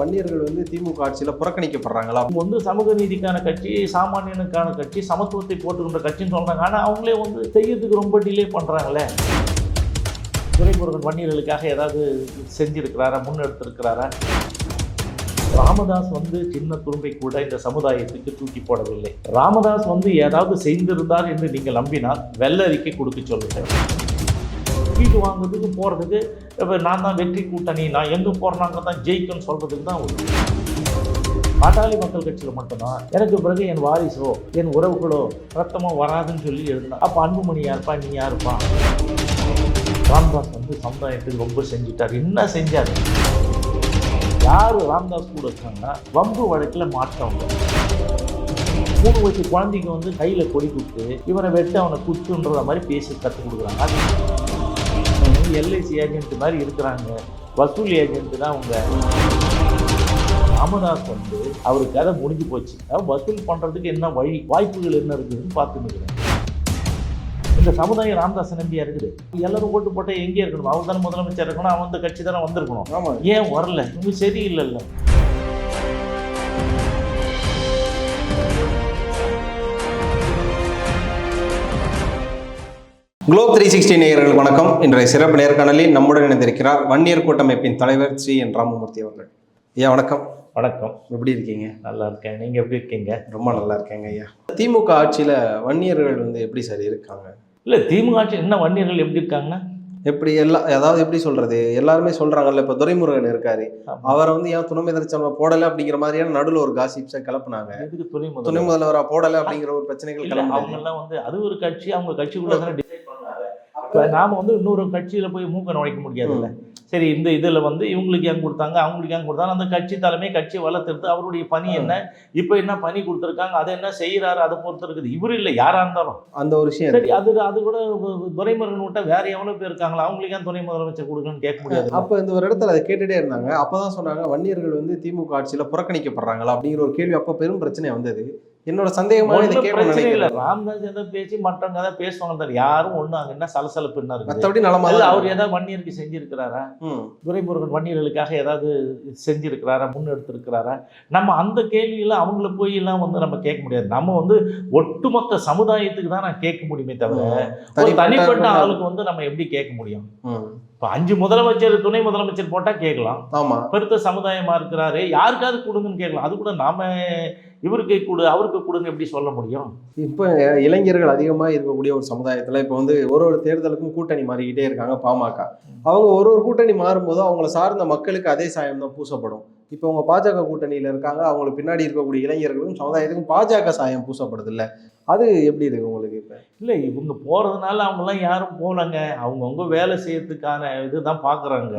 வன்னியர்கள் வந்து திமுக ஆட்சியில் புறக்கணிக்கப்படுறாங்களா? அவங்க வந்து சமூக நீதிக்கான கட்சி சாமானியனுக்கான கட்சி சமத்துவத்தை போட்டுக்கின்ற கட்சின்னு சொல்கிறாங்க ஆனால் அவங்களே வந்து செய்யறதுக்கு ரொம்ப டிலே பண்ணுறாங்களே துரைமுருகன் வன்னியர்களுக்காக ஏதாவது செஞ்சுருக்கிறாரா முன்னெடுத்திருக்கிறாரா? ராமதாஸ் வந்து சின்ன துரும்பை கூட இந்த சமுதாயத்துக்கு தூக்கி போடவில்லை. ராமதாஸ் வந்து ஏதாவது செய்திருந்தார் என்று நீங்கள் நம்பினால் வெள்ள அறிக்கை கொடுக்க சொல்லுங்கள். சீட்டு வாங்குறதுக்கு போகிறதுக்கு இப்போ நான் தான் வெற்றி கூட்டணி நான் எங்கே போகிறேனாங்க தான் ஜெயிக்கணும்னு சொல்கிறதுக்கு தான் ஒரு பாட்டாளி மக்கள் கட்சியில் மட்டும்தான். எனக்கு பிறகு என் வாரிசோ என் உறவுகளோ ரத்தமோ வராதுன்னு சொல்லி எழுந்தான் அப்போ அன்புமணி யாருப்பா நீ யாருப்பா? ராம்தாஸ் வந்து சமுதாயத்துக்கு ரொம்ப செஞ்சுட்டார். என்ன செஞ்சார்? யார் ராம்தாஸ் கூட இருக்காங்கன்னா வம்பு வழக்கில் மாற்றவங்க மூணு வயசு குழந்தைங்க வந்து கையில் கொடி கொடுத்து இவனை வெட்டு அவனை குத்துன்ற மாதிரி பேசி கற்றுக் கொடுக்குறாங்க. அது எல்ஐசி ஏஜென்ட் மாதிரி இருக்கிறாங்க. வசூல் ஏஜென்ட் தான் அவங்க ராமதாஸ் வந்து அவர் கதை முடிஞ்சு போச்சு. வசூல் பண்ணுறதுக்கு என்ன வழி வாய்ப்புகள் என்ன இருக்குதுன்னு பார்த்து நிற்கிறேன் இந்த சமுதாயம் ராமதாஸ் நம்பியா இருக்குது? எல்லாரும் ஓட்டு போட்டால் எங்கே இருக்கணும். அவர் தானே முதலமைச்சர் இருக்கணும் அவன் இந்த கட்சி தானே வந்திருக்கணும். ஏன் வரல? இவங்க சரியில்லைல்ல. குளோப் த்ரீ சிக்ஸ்டி நேயர்கள் வணக்கம். இன்றைய சிறப்பு நேர்காணலில் நம்முடன் இணைந்திருக்கிறார் வன்னியர் கூட்டமைப்பின் தலைவர் ஸ்ரீ என் ராமமூர்த்தி அவர்கள். ஐயா வணக்கம். வணக்கம். எப்படி இருக்கீங்க? நல்லா இருக்கேன். நீங்கள் எப்படி இருக்கீங்க? ரொம்ப நல்லா இருக்கேங்க ஐயா. திமுக ஆட்சியில் வன்னியர்கள் வந்து எப்படி சார் இருக்காங்க? இல்லை திமுக ஆட்சி என்ன வன்னியர்கள் எப்படி இருக்காங்கன்னா எப்படி எல்லா அதாவது எப்படி சொல்றது? எல்லாருமே சொல்றாங்கல்ல இப்போ துரைமுருகன் இருக்காரு. அவரை வந்து ஏன் துணை முதலமைச்சர் போடல அப்படிங்கிற மாதிரியான நடுவில் ஒரு காசிப்ஸை கிளப்புனாங்க. துணை முதல்வர்? போடல அப்படிங்கிற ஒரு பிரச்சனைகள் அவங்க எல்லாம் வந்து அது ஒரு கட்சி அவங்க கட்சிக்குள்ள நாம வந்து இன்னொரு கட்சியில போய் மூக்க நுழைக்க முடியாதுல்ல. சரி இந்த இதுல வந்து இவங்களுக்கு ஏன் கொடுத்தாங்க? அவங்களுக்கு ஏன் கொடுத்தாங்க? அந்த கட்சி தலைமை கட்சி வளர்த்துறது அவருடைய பணி என்ன? இப்ப என்ன பணி கொடுத்துருக்காங்க? அதை என்ன செய்யறாரு அதை பொறுத்து இருக்குது. இவரு இல்ல யாரா இருந்தாலும். அந்த ஒரு விஷயம் சரி அது அது கூட துரைமுருகன் விட்டா வேற எவ்வளவு பேர் இருக்காங்களா? அவங்களுக்கு ஏன் துணை முதலமைச்சர் கொடுக்கணும்னு கேட்க முடியாது. அப்ப இந்த ஒரு இடத்துல அதை கேட்டுட்டே இருந்தாங்க. அப்பதான் சொன்னாங்க வன்னியர்கள் வந்து திமுக ஆட்சியில புறக்கணிக்கப்படுறாங்களா? அப்படிங்கிற ஒரு கேள்வி அப்ப பெரும் பிரச்சனை வந்தது. என்னோட சந்தேகமா இதை பிரச்சனை இல்ல. ராம்தாஸ் ஏதோ பேசி மற்றவங்க ஏதாவது பேசுவாங்க தவிர யாரும் ஒண்ணும் அங்க என்ன சலசலப்பு என்ன இருக்குது மத்தபடி நலமா தான் அவர் ஏதாவது வன்னியருக்கு செஞ்சிருக்கிறாரா? துரைமுருகன் வன்னியர்களுக்காக ஏதாவது செஞ்சிருக்கிறாரா முன்னெடுத்திருக்கிறாரா? நம்ம அந்த கேள்வியெல்லாம் அவங்கள போய் எல்லாம் வந்து நம்ம கேட்க முடியாது. நம்ம வந்து ஒட்டுமொத்த சமுதாயத்துக்கு தான் நான் கேட்க முடியுமே தவிர தனிப்பட்ட ஆளுக்கு வந்து நம்ம எப்படி கேட்க முடியும்? இப்போ அஞ்சு முதலமைச்சர் துணை முதலமைச்சர் போட்டா கேட்கலாம். ஆமா. பெருத்த சமுதாயமா இருக்கிறாரு யாருக்காவது கொடுங்கன்னு கேட்கலாம். அது கூட நாம இவருக்கு கொடு அவருக்கு கொடுங்க எப்படி சொல்ல முடியும்? இப்போ இளைஞர்கள் அதிகமாக இருக்கக்கூடிய ஒரு சமுதாயத்தில் இப்போ வந்து ஒரு ஒரு தேர்தலுக்கும் கூட்டணி மாறிக்கிட்டே இருக்காங்க பாமக. அவங்க ஒரு ஒரு கூட்டணி மாறும்போது அவங்கள சார்ந்த மக்களுக்கு அதே சாயம் தான் பூசப்படும். இப்போ அவங்க பாஜக கூட்டணியில் இருக்காங்க அவங்களுக்கு பின்னாடி இருக்கக்கூடிய இளைஞர்களுக்கும் சமுதாயத்துக்கும் பாஜக சாயம் பூசப்படுது இல்லை. அது எப்படி இருக்கு உங்களுக்கு இப்ப? இல்லை இவங்க போறதுனால அவங்கெல்லாம் யாரும் போகலங்க. அவங்கவுங்க வேலை செய்யறதுக்கான இதுதான் பார்க்குறாங்க.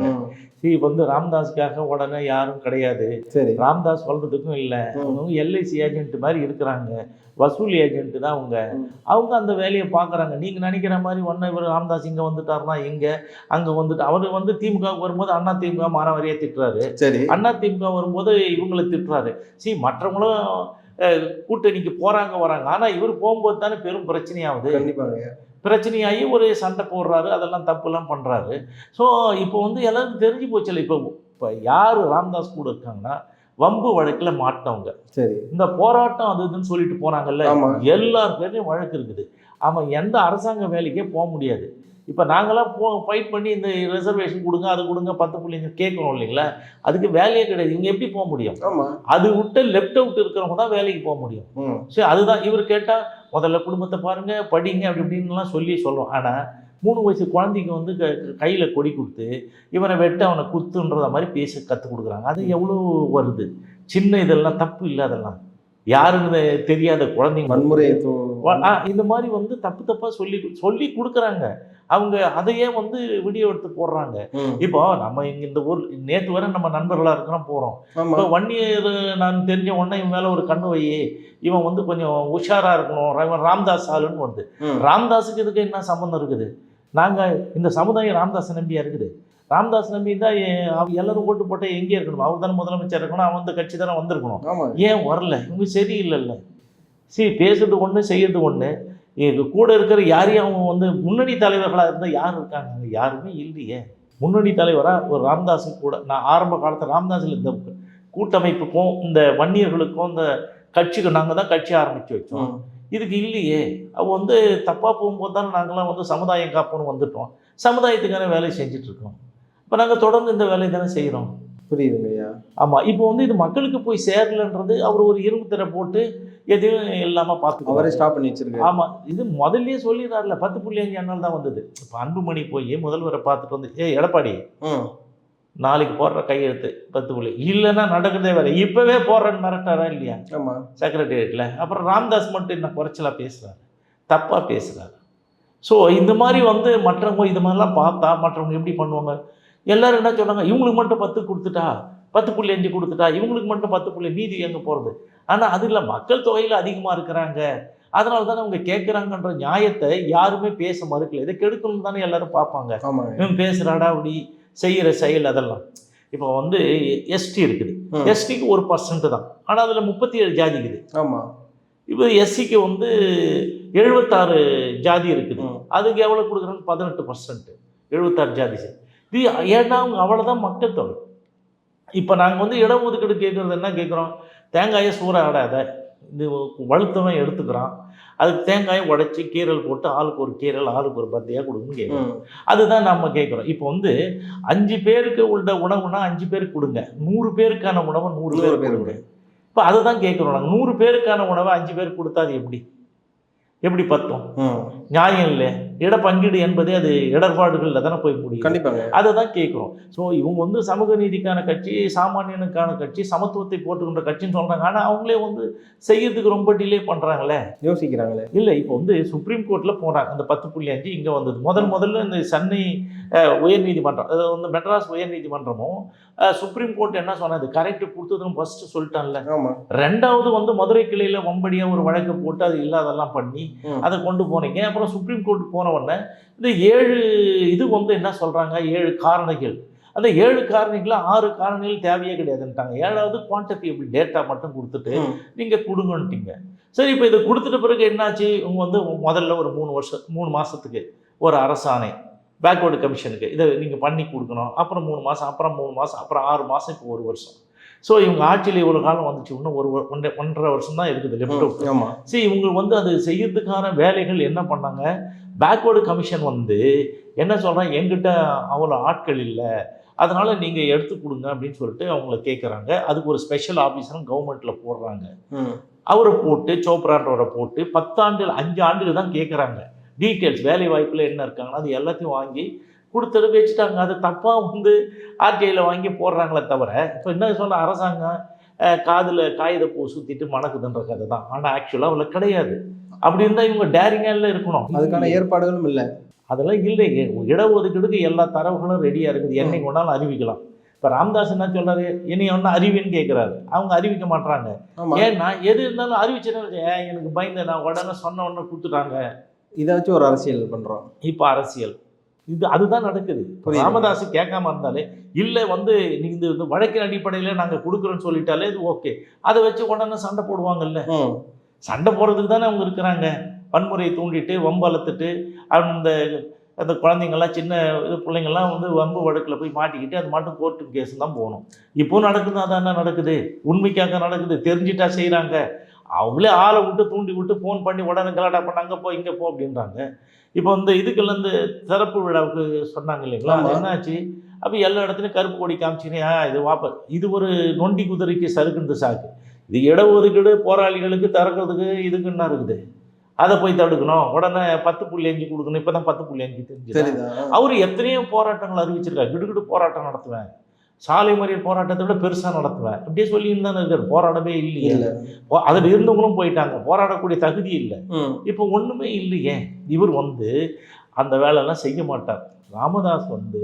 சரி வந்து ராம்தாஸ்க்காக உடனே யாரும் கிடையாது. சரி. ராம்தாஸ் சொல்றதுக்கும் இல்லை. அவங்க எல்ஐசி ஏஜென்ட் மாதிரி இருக்கிறாங்க. வசூல் ஏஜென்ட் தான் அவங்க. அவங்க அந்த வேலையை பார்க்குறாங்க. நீங்க நினைக்கிற மாதிரி ஒன்று இவர் ராம்தாஸ் இங்க வந்துட்டாருன்னா இங்க அங்க வந்துட்டு அவர் வந்து திமுக வரும்போது அண்ணா திமுக மாறாவரியா திட்டுறாரு. சரி. அண்ணா திமுக வரும்போது இவங்களை திட்டுறாரு. சி மற்றவங்களும் கூட்டணிக்கு போறாங்க வராங்க. ஆனா இவர் போகும்போது தானே பெரும் பிரச்சனையாகுது. பிரச்சனையாகி ஒரு சண்டை போடுறாரு அதெல்லாம் தப்புலாம் பண்ணுறாரு ஸோ இப்போ வந்து எல்லாருக்கும் தெரிஞ்சு போச்சுல இப்போ இப்போ யார் ராம்தாஸ் கூட இருக்காங்கன்னா வம்பு வழக்கில் மாட்டினவங்க. சரி. இந்த போராட்டம் அது இதுன்னு சொல்லிட்டு போனாங்கல்ல ஆமா. எல்லார் பேர்லையும் வழக்கு இருக்குது. அவன் எந்த அரசாங்க வேலைக்கே போக முடியாது. இப்போ நாங்களாம் போ ஃபைட் பண்ணி இந்த ரிசர்வேஷன் கொடுங்க அது கொடுங்க பத்து பிள்ளைங்க கேட்கணும் இல்லைங்களா? அதுக்கு வேலையே கிடையாது. இவங்க எப்படி போக முடியும்? அது விட்டு லெஃப்ட் அவுட் இருக்கிறவங்க தான் வேலைக்கு போக முடியும். சரி அதுதான் இவர் கேட்டால் முதல்ல குடும்பத்தை பாருங்க படிங்க அப்படி இப்படின்லாம் சொல்லி சொல்லுவோம் ஆனால் மூணு வயசு குழந்தைக்கு வந்து க கையில் கொடி கொடுத்து இவனை வெட்ட அவனை குத்துன்றத மாதிரி பேச கற்றுக் கொடுக்குறாங்க. அது எவ்வளோ வருது? சின்ன இதெல்லாம் தப்பு இல்லை அதெல்லாம் யாருன்னு தெரியாத குழந்தைங்க வன்முறை இந்த மாதிரி வந்து தப்பு தப்பாக சொல்லி சொல்லி கொடுக்குறாங்க. அவங்க அதையே வந்து வீடியோ எடுத்து போடுறாங்க. இப்போ நம்ம இங்கே இந்த ஊர் நேற்று வரை நம்ம நண்பர்களாக இருக்கிறோம் போகிறோம் இப்போ ஒன் இயர் நான் தெரிஞ்ச உடனே இவன் மேலே ஒரு கண்ணு வை. இவன் வந்து கொஞ்சம் உஷாராக இருக்கணும். இவன் ராம்தாஸ் ஆளுன்னு வருது. ராம்தாஸுக்கு இதுக்கு என்ன சம்மந்தம் இருக்குது? நாங்கள் இந்த சமுதாயம் ராம்தாஸ் நம்பியா இருக்குது? ராம்தாஸ் நம்பி தான் எல்லாரும் ஓட்டு போட்டால் எங்கே இருக்கணும்? அவர் தானே முதலமைச்சர் இருக்கணும் அவன் இந்த கட்சி தானே வந்திருக்கணும். ஏன் வரல? இவங்க சரியில்லைல்ல. சரி பேசுறது ஒன்று செய்யறது ஒன்று எங்க கூட இருக்கிற யாரையும் அவங்க வந்து முன்னணி தலைவர்களாக இருந்தால் யார் இருக்காங்க? யாருமே இல்லையே. முன்னணி தலைவராக ஒரு ராம்தாஸ் கூட. நான் ஆரம்ப காலத்தில் ராம்தாஸில் இந்த கூட்டமைப்புக்கும் இந்த வன்னியர்களுக்கும் இந்த கட்சிக்கு நாங்கள் தான் கட்சி ஆரம்பித்து வச்சோம். இதுக்கு இல்லையே. அவ வந்து தப்பாக போகும்போது தான் நாங்களாம் வந்து சமுதாயம் காப்போன்னு வந்துட்டோம். சமுதாயத்துக்கான வேலையை செஞ்சுட்டு இருக்கோம். இப்போ நாங்கள் தொடர்ந்து இந்த வேலையை தானே செய்கிறோம் புரியுதுங்க ஐயா ஆமாம் இப்போ வந்து இது மக்களுக்கு போய் சேரலன்றது அவர் ஒரு இரும்பு திரை போட்டு எதையும் இல்லாமல் அவரே பார்த்து ஸ்டாப் பண்ணி வச்சிருக்காரு. ஆமாம் இது முதல்லயே சொல்லிடுறாருல பத்து புள்ளி அஞ்சு அண்ணால் தான் வந்தது. இப்போ அன்புமணி போய் முதல்வரை பார்த்துட்டு வந்து ஏ எடப்பாடி நாளைக்கு போடுற கையெழுத்து பத்து புள்ளி இல்லைன்னா நடக்கிறதே வேற இப்போவே போடுறேன்னு மிரட்டாரா இல்லையா? ஆமா. செக்ரட்டேரியட்டில் அப்புறம் ராம்தாஸ் மட்டும் என்ன குறைச்சலாக பேசுகிறாரு தப்பாக பேசுகிறாரு ஸோ இந்த மாதிரி வந்து மற்றவங்க இது மாதிரிலாம் பார்த்தா மற்றவங்க எப்படி பண்ணுவாங்க? எல்லாரும் என்ன சொன்னாங்க? இவங்களுக்கு மட்டும் பத்து கொடுத்துட்டா? பத்து புள்ளி அஞ்சு கொடுத்துட்டா? இவங்களுக்கு மட்டும் பத்து புள்ளி மீதி எங்கே போகிறது ஆனால் அது இல்லை மக்கள் தொகையில் அதிகமாக இருக்கிறாங்க. அதனால தானே அவங்க கேட்குறாங்கன்ற நியாயத்தை யாருமே பேச மறுக்கல. இதை கெடுக்கணும்னு தானே எல்லாரும் பார்ப்பாங்க. இவன் பேசுகிறாடா அப்படி செய்கிற செயல் அதெல்லாம். இப்போ வந்து எஸ்டி இருக்குது. எஸ்டிக்கு ஒரு பர்சன்ட் தான். ஆனால் அதில் முப்பத்தி ஏழு ஜாதி இருக்குது. ஆமா. இப்போ எஸ்சிக்கு வந்து எழுபத்தாறு ஜாதி இருக்குது. அதுக்கு எவ்வளோ கொடுக்குறாங்க? பதினெட்டு பர்சன்ட் எழுபத்தாறு ஜாதி. இது ஏன்னா அவங்க அவ்வளோதான் மக்கள் தொகை இப்போ நாங்கள் வந்து இடஒதுக்கீடு கேட்குறது என்ன கேட்குறோம் தேங்காயை சூற ஆடாத. இது வழுத்தவன் எடுத்துக்கிறான். அதுக்கு தேங்காயை உடைச்சி கீரல் போட்டு ஆளுக்கு ஒரு கீரல் ஆளுக்கு ஒரு பத்தியாக கேட்குறோம் ம். அதுதான் நம்ம கேட்குறோம் இப்போ வந்து அஞ்சு பேருக்கு உள்ள உணவுனா அஞ்சு பேருக்கு கொடுங்க. நூறு பேருக்கான உணவை நூறு பேர் கொடுங்க. இப்போ அதை தான் கேட்குறோம் நாங்கள் நூறு பேருக்கான உணவை அஞ்சு பேருக்கு கொடுத்தா அது எப்படி? எப்படி பத்தும். நியாயம் இல்லை இட பங்கீடு என்பதே அது இடர்பாடுகளில் தானே போய் முடியும் கண்டிப்பாங்க. அதை தான் கேட்குறோம். ஸோ இவங்க வந்து சமூக நீதிக்கான கட்சி சாமானியனுக்கான கட்சி சமத்துவத்தை போட்டுக்கின்ற கட்சின்னு சொல்கிறாங்க ஆனால் அவங்களே வந்து செய்யறதுக்கு ரொம்ப டிலே பண்ணுறாங்களே யோசிக்கிறாங்களே? இல்லை இப்போ வந்து சுப்ரீம் கோர்ட்டில் போனாங்க அந்த பத்து புள்ளி அஞ்சு இங்கே வந்தது. முதல் முதல்ல இந்த சென்னை உயர்நீதிமன்றம் அதாவது வந்து மெட்ராஸ் உயர்நீதிமன்றமும் சுப்ரீம் கோர்ட் என்ன சொன்னது? கரெக்ட் கொடுத்ததுன்னு ஃபர்ஸ்ட் சொல்லிட்டான்ல. ரெண்டாவது வந்து மதுரை கிளையில் வம்படியாக ஒரு வழக்கு போட்டு அது இல்லாதெல்லாம் பண்ணி. அதை கொண்டு போனீங்க. அப்புறம் சுப்ரீம் கோர்ட் போன உடனே இந்த ஏழு இது வந்து என்ன சொல்கிறாங்க ஏழு காரணிகள். அந்த ஏழு காரணிகள் ஆறு காரணிகள் தேவையே கிடையாதுன்ட்டாங்க. ஏழாவது குவான்டிஃபியபிள் டேட்டா மட்டும் கொடுத்துட்டு. நீங்கள் கொடுங்கன்ட்டீங்க. சரி இப்போ இதை கொடுத்துட்ட பிறகு என்னாச்சு? இவங்க வந்து முதல்ல ஒரு மூணு வருஷம் மூணு மாதத்துக்கு ஒரு அரசாணை பேக்வேர்டு கமிஷனுக்கு இதை நீங்கள் பண்ணி கொடுக்கணும். அப்புறம் மூணு மாதம் அப்புறம் மூணு மாதம் அப்புறம் ஆறு மாதம் இப்போ ஒரு வருஷம். ஸோ இவங்க ஆட்சியில் இவ்வளோ காலம் வந்துச்சு. இன்னும் ஒரு வ- ஒன்றரை ஒன்றரை வருஷம் தான் இருக்குது லெஃப்ட் ம். ஆமா. சரி இவங்க வந்து அது செய்யறதுக்கான வேலைகள் என்ன பண்ணாங்க? பேக்வேர்டு கமிஷன் வந்து என்ன சொல்கிறாங்க எங்கிட்ட அவ்வளோ ஆட்கள் இல்லை. அதனால் நீங்கள் எடுத்து கொடுங்க அப்படின்னு சொல்லிட்டு அவங்கள கேட்குறாங்க அதுக்கு ஒரு ஸ்பெஷல் ஆஃபீஸரும் கவர்மெண்ட்டில் போடுறாங்க. அவரை போட்டு சோப்ரான்றவரை போட்டு பத்தாண்டு அஞ்சு ஆண்டுகள் தான் கேட்குறாங்க டீட்டெயில்ஸ் வேலை வாய்ப்பில் என்ன இருக்காங்கன்னா அது எல்லாத்தையும் வாங்கி கொடுத்துட்டு வச்சுட்டாங்க. அது தப்பாக வந்து ஆர்டிஐயில் வாங்கி போடுறாங்களே தவிர இப்போ என்ன சொன்ன அரசாங்கம் காதில் காகித பூ சுற்றிட்டு மணக்குதுன்ற கதை தான். ஆனால் ஆக்சுவலாக அவ்வளோ கிடையாது. அப்படி இருந்தால் இவங்க டேரிங்கால இருக்கணும். அதுக்கான ஏற்பாடுகளும் இல்ல. அதெல்லாம் இல்லை. இடஒதுக்கீடுக்கு எல்லா தரவுகளும் ரெடியாக இருக்குது. என்னைக்கு வேணாலும் அறிவிக்கலாம். இப்போ ராமதாஸ் என்ன சொல்றாரு? இனி ஒன்றும் அறிவின்னு கேட்குறாரு அவங்க அறிவிக்க மாட்றாங்க. ஆமா. ஏன்னா எது இருந்தாலும் அறிவிச்சேன்னு ஏன் எனக்கு பயந்து நான் உடனே சொன்ன உடனே கொடுத்துட்டாங்க. இதை வச்சு ஒரு அரசியல் பண்றோம். இப்போ அரசியல். இது அதுதான் நடக்குது. ராமதாஸ் கேட்காம இருந்தாலே இல்லை வந்து நீங்க இந்த இந்த வழக்கின் அடிப்படையில் நாங்கள் கொடுக்குறோன்னு சொல்லிட்டாலே இது ஓகே. அதை வச்சு உடனே சண்டை போடுவாங்கல்ல. சண்டை போடுறதுக்கு தானே அவங்க இருக்கிறாங்க. வன்முறையை தூண்டிட்டு வம்பளத்துட்டு அந்த அந்த குழந்தைங்கள்லாம் சின்ன இது பிள்ளைங்கள்லாம் வந்து வம்பு வழக்கில் போய் மாட்டிக்கிட்டு அது மட்டும் கோர்ட்டு கேஸ் தான் போகணும். இப்போ நடக்குது அதான் நடக்குது? உண்மைக்காக நடக்குது. தெரிஞ்சிட்டா செய்கிறாங்க அவங்களே ஆளை விட்டு தூண்டி விட்டு ஃபோன் பண்ணி உடனே கலாட்டா பண்ணாங்க போ இங்கே போ அப்படின்றாங்க. இப்போ இந்த இதுக்கெல்லாம் இந்த சிறப்பு விழாவுக்கு சொன்னாங்க இல்லைங்களா. என்னாச்சு? அப்போ எல்லா இடத்துலையும் கருப்பு கொடி காமிச்சினே ஆ இது வாப்ப இது ஒரு நொண்டி குதிரைக்கு சறுக்குண்டு சாக்கு. இது இடஒதுக்கீடு போராளிகளுக்கு திறக்கிறதுக்கு இதுக்குன்னா இருக்குது. அதை போய் தடுக்கணும். உடனே பத்து புள்ளி அஞ்சு கொடுக்கணும். இப்போ தான் பத்து புள்ளி அஞ்சு தெரிஞ்சு அவர் எத்தனையோ போராட்டங்கள் அறிவிச்சிருக்காரு. கிடுகிடு போராட்டம் நடத்துவேன். சாலை மறியல் போராட்டத்தை விட பெருசாக நடத்துவேன். அப்படியே சொல்லின்னு தானே இருக்காரு. போராடவே இல்லையே. அதில் இருந்தவங்களும் போயிட்டாங்க. போராடக்கூடிய தகுதி இல்லை. இப்போ ஒன்றுமே இல்லையே. இவர் வந்து அந்த வேலையெல்லாம் செய்ய மாட்டார். ராமதாஸ் வந்து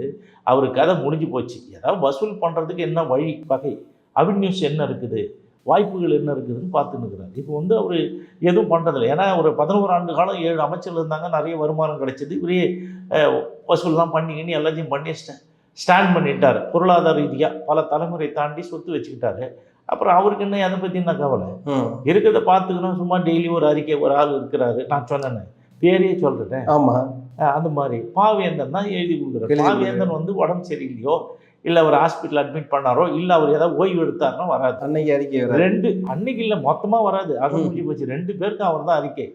அவர் கதை முடிஞ்சு போச்சு. ஏதாவது வசூல் பண்ணுறதுக்கு என்ன வழி வகை? அவென்யூஸ் என்ன இருக்குது? வாய்ப்புகள் என்ன இருக்குதுன்னு பார்த்துன்னுக்குறாரு இப்போ வந்து அவர் எதுவும் பண்ணுறதில்ல ஏன்னா ஒரு பதினோரு ஆண்டு காலம் ஏழு அமைச்சர்கள் இருந்தாங்க. நிறைய வருமானம் கிடைச்சது. இவரே வசூல்லாம் பண்ணிக்கின்னு எல்லாத்தையும் பண்ணி ஸ்டாண்ட் பண்ணிட்டார். பொருளாதார ரீதியாக பல தலைமுறை தாண்டி சொத்து வச்சுக்கிட்டாரு. அப்புறம் அவருக்கு என்ன அதை பற்றி என்ன கவலை. இருக்கிறத பார்த்துக்கணும் சும்மா டெய்லி ஒரு அறிக்கை ஒரு ஆள் இருக்கிறாரு. நான் சொன்னேன்னு பேரையே சொல்லிட்டேன் ஆமா. அஹ் அந்த மாதிரி. பாவேந்தன் தான் எழுதி கொடுக்குறாரு. பாவேந்தன் வந்து உடம்பு சரியில்லையோ இல்லை அவர் ஹாஸ்பிட்டல் அட்மிட் பண்ணாரோ இல்லை அவர் ஏதாவது ஓய்வு எடுத்தாருன்னா வராது. அன்னைக்கு அறிக்கை ரெண்டு அன்னைக்கு இல்லை மொத்தமாக வராது. அது. முடிஞ்சு போச்சு. ரெண்டு பேருக்கும் அவர் தான் அறிக்கை.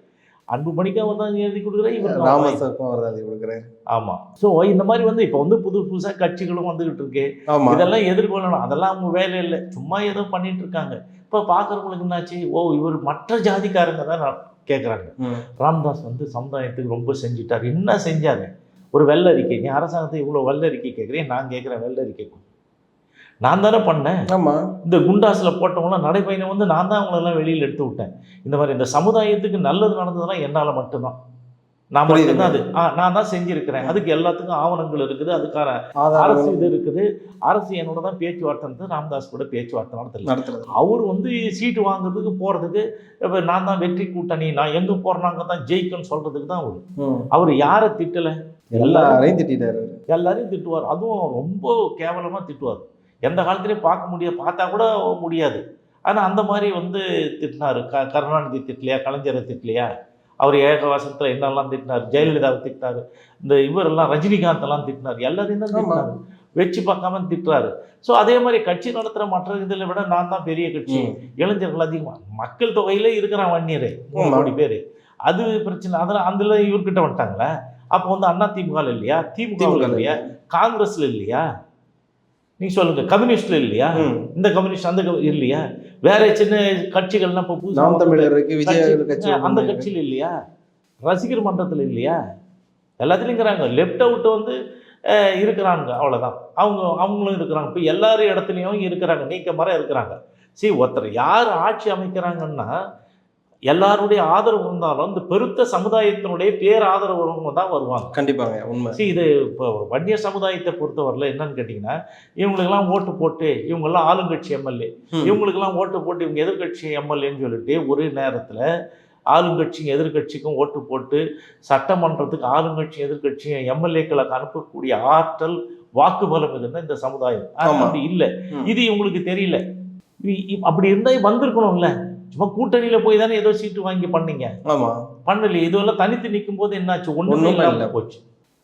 அன்பு மணிக்கு அவர் தான் எழுதி கொடுக்குறாரு இவர் ராமசாருக்கும் அவர். தான் கொடுக்குறாரு ஆமா. ஸோ இந்த மாதிரி வந்து இப்போ வந்து புது புதுசாக கட்சிகளும் வந்துகிட்டு இருக்கு. இதெல்லாம் எதிர்கொள்ளணும். அதெல்லாம் அவங்க வேலை இல்லை. சும்மா ஏதோ பண்ணிட்டு இருக்காங்க. இப்போ பார்க்குறவங்களுக்கு என்னாச்சு? ஓ இவர் மற்ற ஜாதிக்காரங்க தான் கேட்குறாங்க. ராம்தாஸ் வந்து சமுதாயத்துக்கு ரொம்ப செஞ்சுட்டார். என்ன செஞ்சாரு? ஒரு வெள்ள அறிக்கை நீ அரசாங்கத்தை இவ்வளோ வெள்ள அறிக்கை கேட்குறேன் நான் கேட்குறேன் வெள்ள அறிக்கை கொடு. நான் தானே பண்ணேன். ஆமா. இந்த குண்டாஸில் போட்டவங்களாம் நடைப்பயணம் வந்து நான் தான் அவங்களெல்லாம் வெளியில் எடுத்து விட்டேன். இந்த மாதிரி இந்த சமுதாயத்துக்கு நல்லது நடந்ததுன்னா என்னால் மட்டும்தான். நான். மட்டும்தான் அது. ஆ நான் தான் செஞ்சிருக்கிறேன். அதுக்கு எல்லாத்துக்கும் ஆவணங்கள் இருக்குது. அதுக்கான அரசு இது இருக்குது. அரசு என்னோட தான் பேச்சுவார்த்தை நடத்துது, ராமதாஸ் கூட பேச்சுவார்த்தை நடத்தல. அவர் வந்து சீட்டு வாங்குறதுக்கு போகிறதுக்கு இப்போ நான் தான் வெற்றி கூட்டணி நான் எங்கே போகிறேன் தான் ஜெயிக்கணும்னு சொல்கிறதுக்கு தான் அவர். அவர் யாரை திட்டலை? எல்லாரையும் திட்டாரு எல்லாரையும் திட்டுவார். அதுவும் ரொம்ப கேவலமாக திட்டுவார். எந்த காலத்துலையும் பார்க்க முடியாது பார்த்தா கூட முடியாது. ஆனால் அந்த மாதிரி வந்து திட்டினார். க கருணாநிதி திட்டலையா? கலைஞரை திட்டலையா? அவர் ஏகவாசத்தில் என்னெல்லாம் திட்டினார்? ஜெயலலிதாவை திட்டினார். இந்த இவரெல்லாம் ரஜினிகாந்த் எல்லாம் திட்டினார். எல்லாரையும் தான். திட்டினார். வச்சு பார்க்காம திட்டுறாரு. ஸோ அதே மாதிரி கட்சி நடத்துகிற மற்ற இதில் விட நான் தான் பெரிய கட்சி. இளைஞர்கள் அதிகமாக மக்கள் தொகையிலே இருக்கிறான் வன்னியரே. மூணு. கோடி பேர். அது பிரச்சனை. அதில் அதில் இவர்கிட்ட வந்துட்டாங்களே? அப்போ வந்து அண்ணா திமுக இல்லையா? திமுக இல்லையா? காங்கிரஸ்ல இல்லையா? நீ சொல்லுங்க கம்யூனிஸ்ட்ல இல்லையா. இந்த கம்யூனிஸ்ட் அந்த இல்லையா? வேற சின்ன கட்சிகள்லாம் இப்போ நாம் தமிழர் விஜய் அந்த கட்சியில் இல்லையா? ரசிகர் மன்றத்தில் இல்லையா? எல்லாத்துலேயும் இருக்கிறாங்க. லெஃப்ட் அவுட் வந்து இருக்கிறாங்க. அவ்வளோதான் அவங்க அவங்களும் இருக்கிறாங்க. இப்போ எல்லாரும் இடத்துலையும் இருக்கிறாங்க. நீக்க மரம் இருக்கிறாங்க. சரி ஒருத்தர் யார் ஆட்சி அமைக்கிறாங்கன்னா எல்லாருடைய ஆதரவு இருந்தாலும் இந்த பெருத்த சமுதாயத்தினுடைய பேர் ஆதரவு தான் வருவாங்க. கண்டிப்பாங்க உண்மை. சரி இது இப்போ வன்னிய சமுதாயத்தை பொறுத்தவரையில் என்னன்னு கேட்டிங்கன்னா இவங்களுக்கெல்லாம் ஓட்டு போட்டு இவங்கெல்லாம் ஆளுங்கட்சி எம்எல்ஏ. இவங்களுக்கெல்லாம் ஓட்டு போட்டு இவங்க எதிர்க்கட்சி எம்எல்ஏன்னு சொல்லிட்டு ஒரே நேரத்தில் ஆளுங்கட்சியும் எதிர்க்கட்சிக்கும் ஓட்டு போட்டு சட்டமன்றத்துக்கு ஆளுங்கட்சி எதிர்க்கட்சியும் எம்எல்ஏக்களுக்கு அனுப்பக்கூடிய ஆற்றல் வாக்குபலம் இதுன்னா இந்த சமுதாயம். அப்படி இல்லை. இது இவங்களுக்கு தெரியல. அப்படி இருந்தால் வந்திருக்கணும்ல. சும்மா கூட்டணியில் போய் தானே ஏதோ சீட்டு வாங்கி பண்ணீங்க. ஆமா. பண்ணலையே இதுவெல்லாம் தனித்து நிற்கும் போது என்னாச்சு இல்லாம இல்ல. போச்சு.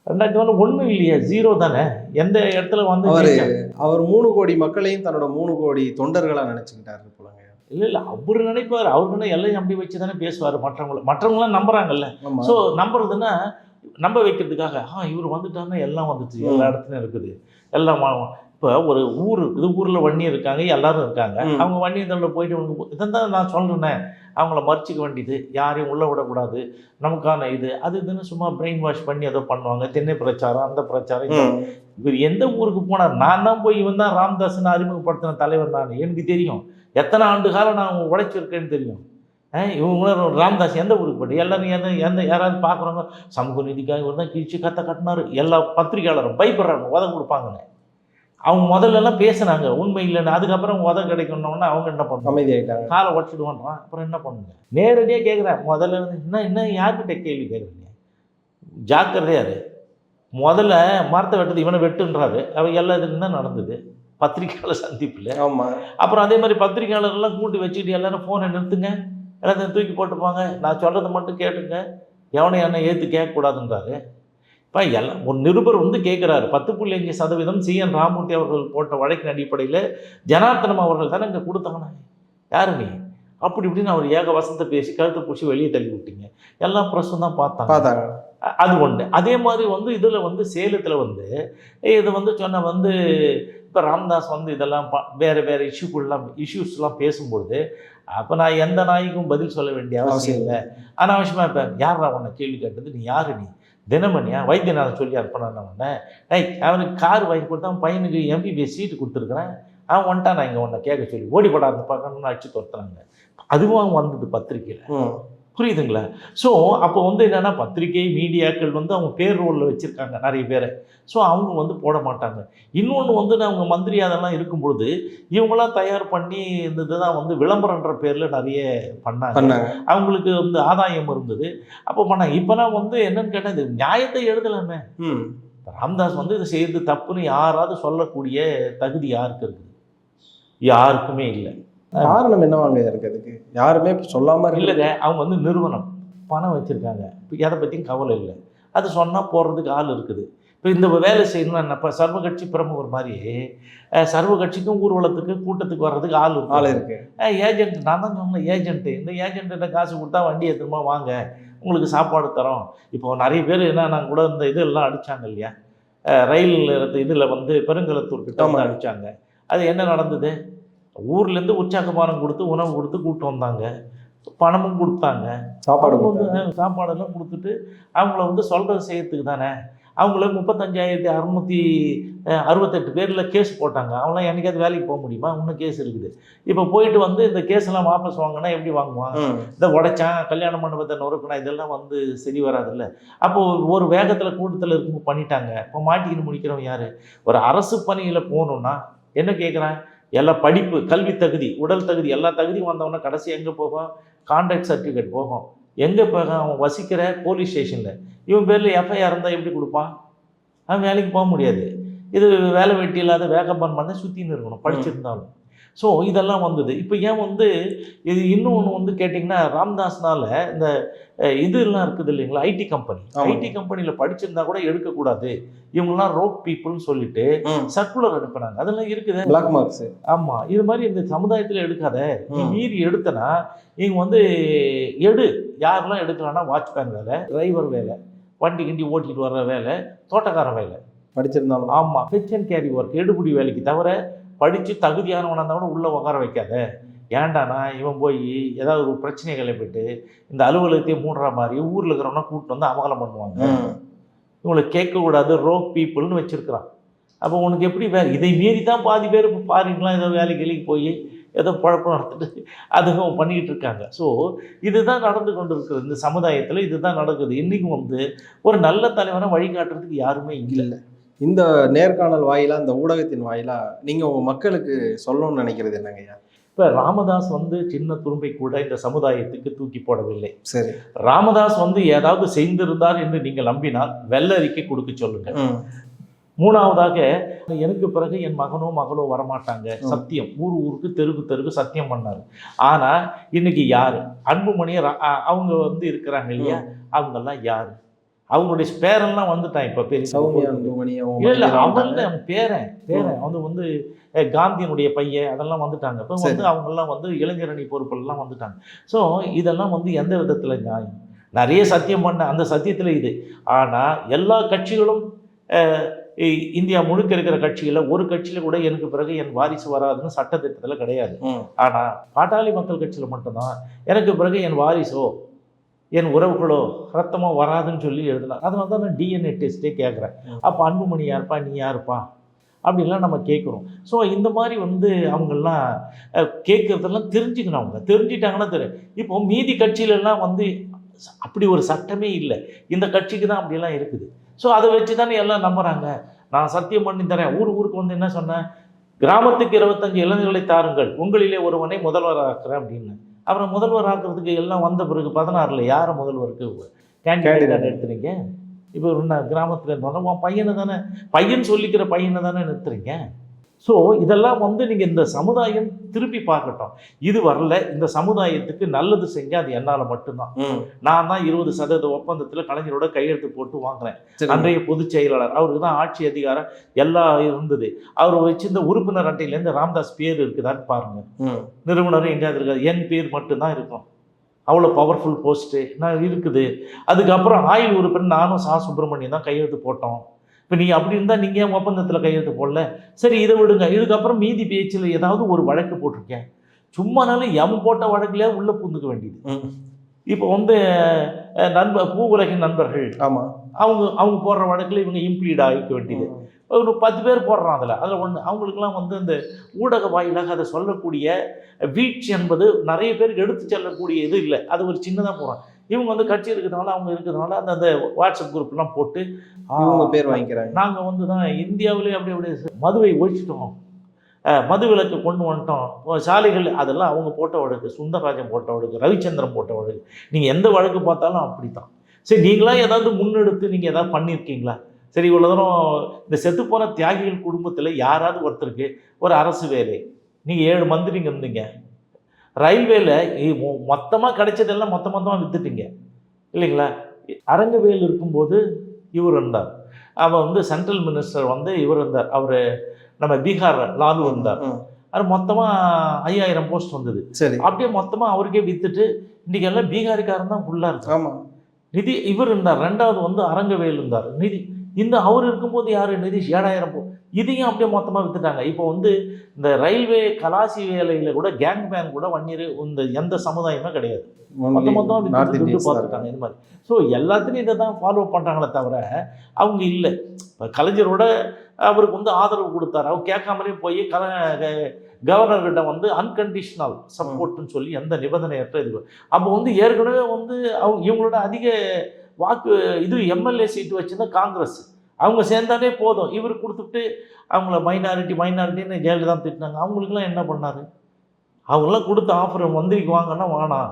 ரெண்டாயிரத்தி ஒன்று ஒண்ணும் இல்லையா. ஜீரோ தானே. எந்த இடத்துல வந்து அவரு? அவர் மூணு கோடி மக்களையும் தன்னோட மூணு கோடி தொண்டர்களா நினைச்சுக்கிட்டாரு போலங்க இல்ல இல்ல. அவரு நினைப்பாரு. அவருக்குன்னா எல்லாம் நம்பி வச்சு தானே பேசுவாரு மற்றவங்கள. மற்றவங்களாம் நம்புறாங்கல்ல. ஸோ நம்புறதுன்னா நம்ப வைக்கிறதுக்காக ஆ இவர் வந்துட்டாருன்னா எல்லாம் வந்துச்சு எல்லா இடத்துலையும் இருக்குது. எல்லாம் இப்போ ஒரு ஊர் இருக்குது ஊரில் வண்ணி இருக்காங்க எல்லாரும் இருக்காங்க. அவங்க வன்னியத்தில் போயிட்டு இவங்க இதான் தான் நான் சொல்கிறேனே அவங்கள மறிச்சிக்க வேண்டியது யாரையும் உள்ளே விடக்கூடாது. நமக்கான இது அது இதுன்னு சும்மா பிரெயின் வாஷ் பண்ணி ஏதோ பண்ணுவாங்க. தென்னை பிரச்சாரம் அந்த பிரச்சாரம். இவர் எந்த ஊருக்கு போனார்? நான் தான் போய் இவன் தான் ராம்தாஸ்னு அறிமுகப்படுத்தின தலைவர் நான். எனக்கு தெரியும். எத்தனை ஆண்டு காலம் நான் உழைச்சிருக்கேன்னு தெரியும். இவங்களும் ராம்தாஸ் எந்த ஊருக்கு போட்டு எல்லாரும் எந்த எந்த யாராவது பார்க்குறவங்க சமூக நீதிக்காக இவர் தான் கீழ்ச்சி கத்த கட்டினாரு. எல்லா பத்திரிகையாளரும் பயப்படுறாங்க உதவி கொடுப்பாங்கன்னு. அவங்க முதல்ல எல்லாம் பேசுனாங்க. உண்மை இல்லைன்னு. அதுக்கப்புறம் உதவி கிடைக்கணும்னா அவங்க என்ன பண்ணுவாங்க அமைதியாயிட்டாங்க. காலை உடச்சிடுவான்றான் அப்புறம் என்ன பண்ணுங்க? நேரடியாக கேட்குறேன் முதல்ல இருந்து என்ன என்ன யார்கிட்ட கேள்வி கேட்குறீங்க ஜாக்கிரதையாரு முதல்ல மரத்தை வெட்டுறது இவனை வெட்டுன்றாரு. அவன் எல்லா இதுக்கும் தான் நடந்தது? பத்திரிக்கையாளர் சந்திப்பில். ஆமா. அப்புறம் அதே மாதிரி பத்திரிக்கையாளர்லாம் கூட்டி வச்சுக்கிட்டு எல்லாரும் ஃபோனை நிறுத்துங்க. எல்லாத்தையும் தூக்கி போட்டுப்பாங்க நான் சொல்கிறத மட்டும் கேட்டுங்க. எவனையும் என்ன ஏற்று கேட்கக்கூடாதுன்றாரு. இப்போ எல்லாம் ஒரு நிருபர் வந்து கேட்குறாரு பத்து புள்ளி அஞ்சு சதவீதம் சி. என். ராமூர்த்தி அவர்கள் போட்ட வழக்கின் அடிப்படையில் ஜனார்த்தனம் அவர்கள் தானே இங்கே யாரு நீ? அப்படி இப்படின்னு அவர் ஏக வசந்த பேசி கழுத்தை பிடிச்சி வெளியே தள்ளி விட்டீங்க. எல்லாம் ப்ரெஸ்ஸும் தான் பார்த்தாங்க. அது ஒன்று அதே மாதிரி வந்து இதில் வந்து சேலத்தில் வந்து இது வந்து சொன்ன வந்து இப்போ ராம்தாஸ் வந்து இதெல்லாம் ப வேறு வேறு இஷ்யூக்குள்ளலாம் இஷ்யூஸ்லாம் பேசும்பொழுது அப்போ நான் எந்த நாய்க்கும் பதில் சொல்ல வேண்டிய அவசியம் அவசியம் இல்லை. அனாவசியமாக இப்போ யாரா உன்னை கேள்வி கேட்டது? நீ யாரு நீ? தினமணியா? வைத்தியநாதன் சொல்லி அர்ப்பணம் உன்னை. அவனுக்கு கார் வாங்கி கொடுத்தா பையனுக்கு எம்பிபிஎஸ் சீட்டு கொடுத்துருக்குறேன். அவன் வந்துட்டான் நான் இங்கே உன்னை கேட்க சொல்லி. ஓடி அந்த பக்கம்னு அடிச்சு துரத்துறாங்க. அதுவும் வந்தது பத்திரிக்கையில் புரியுதுங்களா? ஸோ அப்போ வந்து என்னென்னா பத்திரிகை மீடியாக்கள் வந்து அவங்க பேர் ரோலில் வச்சுருக்காங்க நிறைய பேரை. ஸோ அவங்க வந்து போட மாட்டாங்க. இன்னொன்று வந்து அவங்க மந்திரி அதெல்லாம் இருக்கும் பொழுது இவங்களாம் தயார் பண்ணி இந்த இதுதான் வந்து விளம்பரன்ற பேரில் நிறைய பண்ணாங்க. அவங்களுக்கு வந்து ஆதாயம் இருந்தது. அப்போ பண்ணாங்க இப்போலாம் வந்து என்னன்னு கேட்டால் இது நியாயத்தை எழுதலாமே. ராம்தாஸ் வந்து இது செய்யறது தப்புன்னு யாராவது சொல்லக்கூடிய தகுதி யாருக்கு இருக்குது? யாருக்குமே இல்லை. காரணம் என்னவாங்க இருக்கு அதுக்கு? யாருமே சொல்லாம இருக்கு இல்லைங்க அவங்க வந்து நிறுவனம். பணம் வச்சுருக்காங்க. இப்போ எதை பற்றியும் கவலை இல்லை. அது சொன்னால் போடுறதுக்கு ஆள் இருக்குது. இப்போ இந்த வேலை செய்யணும்னா இப்போ சர்வ கட்சி பிரமுகர் மாதிரி சர்வ கட்சிக்கும் ஊர்வலத்துக்கு கூட்டத்துக்கு வர்றதுக்கு ஆள் ஆள் இருக்கு. ஏஜென்ட் நான் தான் சொன்னேன் ஏஜென்ட்டு இந்த ஏஜென்ட்ட காசு கொடுத்தா வண்டியை திரும்ப வாங்க. உங்களுக்கு சாப்பாடு தரோம். இப்போ நிறைய பேர் என்ன நான் கூட இந்த இதெல்லாம் அடிச்சாங்க இல்லையா? ரயில் இதில் வந்து பெருங்கலத்தூர் கிட்ட வந்து ஆமா. அடிச்சாங்க. அது என்ன நடந்தது? ஊர்லேருந்து உற்சாகமானம் கொடுத்து உணவு கொடுத்து கூப்பிட்டு வந்தாங்க. பணமும் கொடுத்தாங்க. சாப்பாடு வந்து சாப்பாடெல்லாம் கொடுத்துட்டு அவங்கள வந்து சொல்கிறது செய்யறதுக்கு தானே? அவங்கள முப்பத்தஞ்சாயிரத்தி அறுநூத்தி அஹ், அறுபத்தெட்டு பேரில் கேஸ் போட்டாங்க. அவங்களாம் என்னைக்காவது வேலைக்கு போக முடியுமா? இன்னும் கேஸ் இருக்குது. இப்போ போயிட்டு வந்து இந்த கேஸ் எல்லாம் வாபஸ் வாங்கினா எப்படி வாங்குவான். இந்த உடைச்சான் கல்யாண மண்டபத்தை நொறுக்கினா இதெல்லாம் வந்து சரி வராதுல்ல. அப்போ ஒரு வேகத்தில் கூட்டத்தில் இருக்கும்போது பண்ணிட்டாங்க. இப்போ மாட்டிக்கின்னு முடிக்கிறவன் யாரு? ஒரு அரசு பணியில் போகணுன்னா என்ன கேட்குறான் எல்லா படிப்பு கல்வி தகுதி உடல் தகுதி எல்லா தகுதியும் வந்தவொடனே கடைசி எங்கே போகும்? கான்ட்ராக்ட் சர்டிஃபிகேட் போகும். எங்கே போக? அவன் வசிக்கிற போலீஸ் ஸ்டேஷனில் இவன் பேரில் எஃப்ஐஆர் இருந்தால் எப்படி கொடுப்பான்? அவன் வேலைக்கு போக முடியாது. இது வேலை வெட்டி இல்லாத வேகப்பான் பண்ண சுற்றின்னு இருக்கணும் படிச்சிருந்தாலும். ஸோ இதெல்லாம் வந்தது. இப்போ ஏன் வந்து இது இன்னொன்று வந்து கேட்டிங்கன்னா ராம்தாஸ்னால இந்த இதெல்லாம் இருக்குது இல்லைங்களா? IT company. ஐடி கம்பெனியில் படிச்சிருந்தா கூட எடுக்கக்கூடாது. இவங்கெல்லாம் ரோப் பீப்புள்னு சொல்லிட்டு. சர்க்குலர் அனுப்புனாங்க. அதெல்லாம் இருக்குது. Black marks. ஆமாம் இது மாதிரி இந்த சமுதாயத்தில் எடுக்காத. நீ. மீறி எடுத்தனா இவங்க வந்து எடு. யாரெல்லாம் எடுக்கலாம்னா வாட்ச்மேன் வேலை டிரைவர் வேலை வண்டி கிண்டி ஓட்டிட்டு வர்ற வேலை தோட்டக்கார வேலை. படிச்சிருந்தாலும். ஆமாம் ஃபெச் அண்ட் கேரி ஒர்க் எடுபடி வேலைக்கு தவிர படித்து தகுதியானவனாக இருந்தால் கூட உள்ளே உட்கார வைக்காத. ஏன்டானா இவன் போய் ஏதாவது ஒரு பிரச்சனை கிளப்பிட்டு இந்த அலுவலகத்தையே மூடுற மாதிரி ஊரில் இருக்கிறவனா கூப்பிட்டு வந்து அமகலம் பண்ணுவாங்க. இவங்களை கேட்கக்கூடாது ரோக் பீப்புள்னு வச்சிருக்கிறான். அப்போ உனக்கு எப்படி வேறு இதை மீறி தான் பாதி பேர் இப்போ பாருங்களாம் ஏதோ வேலைக்கு வேலைக்கு போய் ஏதோ பழக்கம் நடத்திட்டு அதுவும் பண்ணிக்கிட்டு இருக்காங்க. ஸோ இதுதான் நடந்து கொண்டு இருக்கிறது இந்த சமுதாயத்தில் இதுதான் நடக்குது. இன்றைக்கும் வந்து ஒரு நல்ல தலைவனை வழிகாட்டுறதுக்கு யாருமே இல்ல. இந்த நேர்காணல் வாயிலா இந்த ஊடகத்தின் வாயிலா நீங்க உங்க மக்களுக்கு சொல்லணும்னு நினைக்கிறது என்னங்கய்யா இப்போ ராமதாஸ் வந்து சின்ன துரும்பை கூட இந்த சமுதாயத்துக்கு தூக்கி போடவில்லை. சரி. ராமதாஸ் வந்து ஏதாவது செய்திருந்தார் என்று நீங்கள் நம்பினால் வெள்ள அறிக்கை கொடுக்க சொல்லுங்க. ம். மூணாவதாக எனக்கு பிறகு என் மகனோ மகளோ வரமாட்டாங்க. சத்தியம். ஊர் ஊருக்கு தெருக்கு தெருக்கு சத்தியம் பண்ணாரு. ஆனா இன்னைக்கு யாரு? அன்புமணி அவங்க வந்து இருக்கிறாங்க இல்லையா? அவங்கெல்லாம் யாரு? அவங்களுடைய பேரெல்லாம் வந்துட்டான் இப்ப பெரிய அவங்க இல்ல. அவன் பேரன். பேரன். அவங்க வந்து அஹ், காந்தியினுடைய பையன் அதெல்லாம் வந்துட்டாங்க. இப்போ. வந்து அவங்கெல்லாம் வந்து இளைஞரணி பொறுப்பெல்லாம் வந்துட்டாங்க. ஸோ இதெல்லாம் வந்து எந்த விதத்துல நியாயம்? நிறைய சத்தியம் பண்ண அந்த சத்தியத்துல இது. ஆனா எல்லா கட்சிகளும் இந்தியா முழுக்க இருக்கிற கட்சிகளில் ஒரு கட்சியில கூட எனக்கு பிறகு என் வாரிசு வராதுன்னு சட்டத்திட்டத்துல கிடையாது. ம். ஆனா பாட்டாளி மக்கள் கட்சியில மட்டும்தான் எனக்கு பிறகு என் வாரிசோ? என் உறவுகளோ ரத்தமோ வராதுன்னு சொல்லி எழுதலாம் அதனால தான் நான் டிஎன்ஏ டெஸ்ட்டே கேட்குறேன் அப்போ அன்புமணி யாருப்பா? நீ யாருப்பா? அப்படின்லாம் நம்ம கேட்குறோம் ஸோ இந்த மாதிரி வந்து அவங்கெல்லாம் கேட்குறதெல்லாம் தெரிஞ்சுக்கணும் அவங்க. தெரிஞ்சிட்டாங்கன்னா தெரியும் இப்போ மீதி கட்சியிலலாம் வந்து அப்படி ஒரு சட்டமே இல்லை. இந்த கட்சிக்கு தான் அப்படிலாம் இருக்குது. ஸோ அதை வச்சு தானே எல்லாம் நம்புகிறாங்க நான் சத்தியம் பண்ணி தரேன். ஊர் ஊருக்கு வந்து என்ன சொன்னேன்? கிராமத்துக்கு இருபத்தஞ்சு இளைஞர்களை தாருங்கள். உங்களிலே ஒருவனை முதல்வராக்குறேன் அப்படின்னு. அப்புறம் முதல்வர் ஆக்குறதுக்கு எல்லாம் வந்த பிறகு பதினாறுல யாரை முதல்வருக்கு கேண்டிடேட். எடுத்துறீங்க? இப்போ என்ன கிராமத்தில் இருந்தோன்னா உன் பையனை தானே பையன் சொல்லிக்கிற பையனை தானே நிறுத்துறீங்க ஸோ இதெல்லாம் வந்து நீங்கள் இந்த சமுதாயம் திருப்பி பார்க்கட்டும். இது வரல இந்த சமுதாயத்துக்கு நல்லது செஞ்சால் அது என்னால் மட்டும்தான். நான் தான் இருபது சதவீத ஒப்பந்தத்தில் கலைஞரோட கையெழுத்து போட்டு வாங்குறேன். சரி. அன்றைய பொதுச் செயலாளர் அவருக்கு தான் ஆட்சி அதிகாரம் எல்லாம் இருந்தது. அவர் வச்சிருந்த உறுப்பினர் அட்டையிலேருந்து ராம்தாஸ் பேர் இருக்குதான்னு பாருங்க. ம். நிறுவனர் எங்கேயாவது இருக்காது. என் பேர் மட்டும்தான் இருக்கும். அவ்வளோ பவர்ஃபுல் போஸ்ட்டு நான் இருக்குது. அதுக்கப்புறம் ஆயுள் உறுப்பினர் நானும் சா. சுப்பிரமணியம் தான் கையெழுத்து போட்டோம். இப்போ நீங்கள் அப்படி இருந்தால் நீங்கள் ஏன் ஒப்பந்தத்தில் கையெழுத்து போடல? சரி இதை விடுங்க. இதுக்கப்புறம் மீதி பேச்சில் ஏதாவது ஒரு வழக்கு போட்டிருக்கேன். சும்மானாலும் எம் போட்ட வழக்குலேயே உள்ளே பூந்துக்க வேண்டியது. இப்போ வந்து அஹ், நண்பர் பூ உலகின் நண்பர்கள். ஆமா. அவங்க அவங்க போடுற வழக்கில் இவங்க இம்ப்ளீட் ஆகிக்க வேண்டியது. ஒரு பத்து பேர் போடுறான் அதில். அதில் ஒன்று அவங்களுக்குலாம் வந்து அந்த ஊடக வாயிலாக அதை சொல்லக்கூடிய வீழ்ச்சி என்பது நிறைய பேருக்கு எடுத்து செல்லக்கூடிய இது இல்லை. அது ஒரு சின்னதாக போகிறான் இவங்க வந்து கட்சி இருக்கிறதுனால அவங்க இருக்கிறதுனால அந்த அந்த வாட்ஸ்அப் குரூப்லாம் போட்டு இவங்க பேர் வாங்கிக்கிறாங்க. நாங்கள் வந்து தான் இந்தியாவிலே அப்படி அப்படி மதுவை ஒழிச்சிட்டோம். மது விலக்கு கொண்டு வந்துட்டோம். சாலைகள் அதெல்லாம் அவங்க போட்ட வழக்கு சுந்தரராஜன் போட்ட வழக்கு ரவிச்சந்திரன் போட்ட வழக்கு. நீங்கள் எந்த வழக்கு பார்த்தாலும் அப்படி தான் சரி நீங்களா ஏதாவது முன்னெடுத்து நீங்கள் ஏதாவது பண்ணியிருக்கீங்களா? சரி இவ்வளோ தூரம் இந்த செத்துப்போன தியாகிகள் குடும்பத்தில் யாராவது ஒருத்தருக்கு ஒரு அரசு வேலை நீங்கள் ஏழு மந்திரிங்க இருந்தீங்க. ரயில்வேல மொத்தமாக கிடைச்சதெல்லாம் மொத்த மொத்தமாக வித்துட்டீங்க. இல்லைங்களா? அரங்கவேல் இருக்கும்போது இவர் இருந்தார் அவன் வந்து சென்ட்ரல் மினிஸ்டர் வந்து இவர் இருந்தார் அவர் நம்ம பீகார் லாலு இருந்தார் ம். அது மொத்தமாக ஐயாயிரம் போஸ்ட் வந்தது. சரி. அப்படியே மொத்தமாக அவருக்கே வித்துட்டு இன்னைக்கு எல்லாம் பீகாரிக்காரன் தான் ஃபுல்லாக இருக்கு ஆமா. நிதி இவர் இருந்தார். ரெண்டாவது வந்து அரங்கவேல் இருந்தார். நிதி இந்த அவர் இருக்கும்போது யார்? நிதிஷ். ஏழாயிரம் போ இதையும் அப்படியே மொத்தமாக வித்துட்டாங்க. இப்போ வந்து இந்த ரயில்வே கலாசி வேலையில் கூட கேங் பேங் கூட வன்னியர் இந்த எந்த சமுதாயமே கிடையாது. மொத்த மொத்தமாக பார்த்துட்டாங்க. இந்த மாதிரி. ஸோ எல்லாத்துலேயும் இதை தான் ஃபாலோ பண்ணுறாங்களே தவிர அவங்க இல்லை. இப்போ கலைஞரோட அவருக்கு வந்து ஆதரவு கொடுத்தாரு. அவர் கேட்காமலே போய் கல கவர்னர்கிட்ட வந்து அன்கண்டிஷனல் சப்போர்ட்னு சொல்லி எந்த நிபந்தனையற்ற இது அப்போ வந்து ஏற்கனவே வந்து அவங்க இவங்களோட அதிக வாக்கு இது எம்எல்ஏ சீட்டு வச்சிருந்தா காங்கிரஸ். அவங்க சேர்ந்தாலே போதும். இவர் கொடுத்துட்டு அவங்கள மைனாரிட்டி மைனாரிட்டின்னு ஜெயலலிதா திட்டினாங்க. அவங்களுக்குலாம் என்ன பண்ணாரு? அவங்களாம் கொடுத்த ஆஃபர் மந்திரிக்கு வாங்கன்னா வேணாம்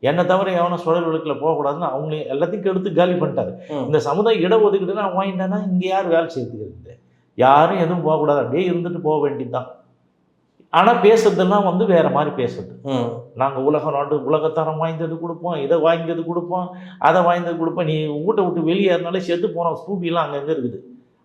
என்னை தவிர எவனும் சுழல் விளக்கில் போகக்கூடாதுன்னு அவங்களையும் எல்லாத்தையும் கெடுத்து காலி பண்ணிட்டாரு. இந்த சமுதாயம் இட ஒதுக்கிட்டு நான் வாங்கிட்டேன்னா இங்கே யார் வேலை செய்துக்கிறது யாரும் எதுவும் போகக்கூடாது. அப்படியே இருந்துட்டு போக வேண்டியதுதான். ஆனால் பேசுறதெல்லாம் வந்து வேற மாதிரி பேசுறது. ம். நாங்கள் உலக நாடு உலகத்தரம் வாய்ந்தது கொடுப்போம் இதை வாய்ந்தது கொடுப்போம் அதை வாய்ந்தது கொடுப்போம். நீ வீட்டை விட்டு வெளியே இருந்தாலே செத்து போன ஸ்கூபிலாம் அங்கங்கே இருக்குது?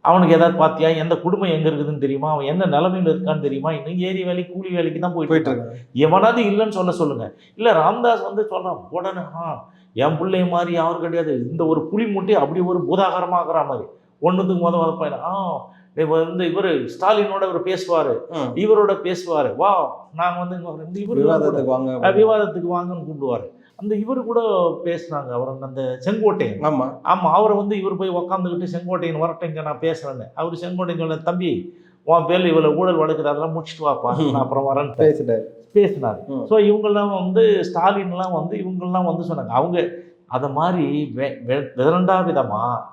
அவனுக்கு ஏதாவது பார்த்தியா எந்த குடும்பம் எங்கே இருக்குதுன்னு தெரியுமா? அவன் என்ன நிலமையில இருக்கான்னு தெரியுமா? இன்னும் ஏரி வேலைக்கு கூலி வேலைக்கு தான் போயிட்டு இருக்கான். எவனாவது இல்லைன்னு சொல்ல சொல்லுங்க. இல்லை ராம்தாஸ் வந்து சொல்கிறான் உடனே ஆ என் பிள்ளை மாதிரி யாரும் கிடையாது. இந்த ஒரு புலி மூட்டை அப்படி ஒரு பூதாகரமாகிற மாதிரி. ஒன்றுத்துக்கு முத முத பையன் ஆ வந்து இவர் ஸ்டாலினோட இவர் பேசுவார். இவரோட பேசுவார். வா நாங்கள் வந்து இங்க வரேன். இந்த இவர் விவாதத்துக்கு வாங்க. விவாதத்துக்கு வாங்கன்னு கூப்பிடுவார். அந்த இவர் கூட பேசுனாங்க. அவர் அந்த செங்கோட்டையன். ஆமா. ஆமாம் அவரை வந்து இவர் போய் உக்காந்துக்கிட்டு செங்கோட்டையன் வரட்டைங்க நான் பேசுகிறேன்னு அவர் செங்கோட்டையன் தம்பி உன் பேர்ல இவ்வளோ ஊழல் வழக்குது அதெல்லாம் முடிச்சுட்டு வாப்பா நான் அப்புறம் பேசிட்டாரு. பேசினார். ம். ஸோ இவங்கெல்லாம் வந்து ஸ்டாலின்லாம் வந்து இவங்கெல்லாம் வந்து சொன்னாங்க. அவங்க அதை மாதிரி வெ வெ- விதண்டா விதமாக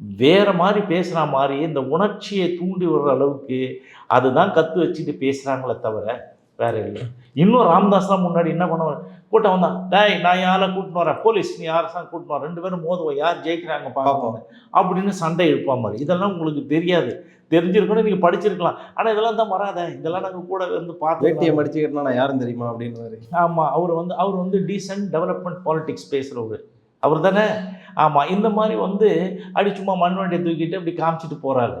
வேற மாதிரி பேசுகிற மாதிரி இந்த உணர்ச்சியை தூண்டி விடுற அளவுக்கு அதுதான் கற்று வச்சுட்டு பேசுகிறாங்களே தவிர வேற இல்லை. இன்னும் ராம்தாஸ்லாம் முன்னாடி என்ன பண்ணுவார் கூட்டம் வந்தான். டேய் நான் யாரை கூட்டின்னு வரேன். போலீஸ் நீ யாரை தான் கூட்டின்னு வரேன் ரெண்டு பேரும் மோதுவோம். யார் ஜெயிக்கிறாங்க பார்ப்போம் அப்படின்னு சண்டை இழுப்பா மாதிரி. இதெல்லாம் உங்களுக்கு தெரியாது. தெரிஞ்சிருக்கணும் நீங்கள் படிச்சிருக்கலாம். ஆனால் இதெல்லாம் தான் வராத. இதெல்லாம் நாங்கள் கூட வந்து பார்த்து வேட்டியை மடிச்சுக்கிட்டா நான் யாரும் தெரியுமா? அப்படின்னு ஆமாம் அவர் வந்து அவர் வந்து டீசென்ட் டெவலப்மெண்ட் பாலிடிக்ஸ் பேசுகிறவர் அவர் தானே ஆமாம் இந்த மாதிரி வந்து அப்படி சும்மா மண் வண்டியை தூக்கிட்டு அப்படி காமிச்சிட்டு போகிறாரு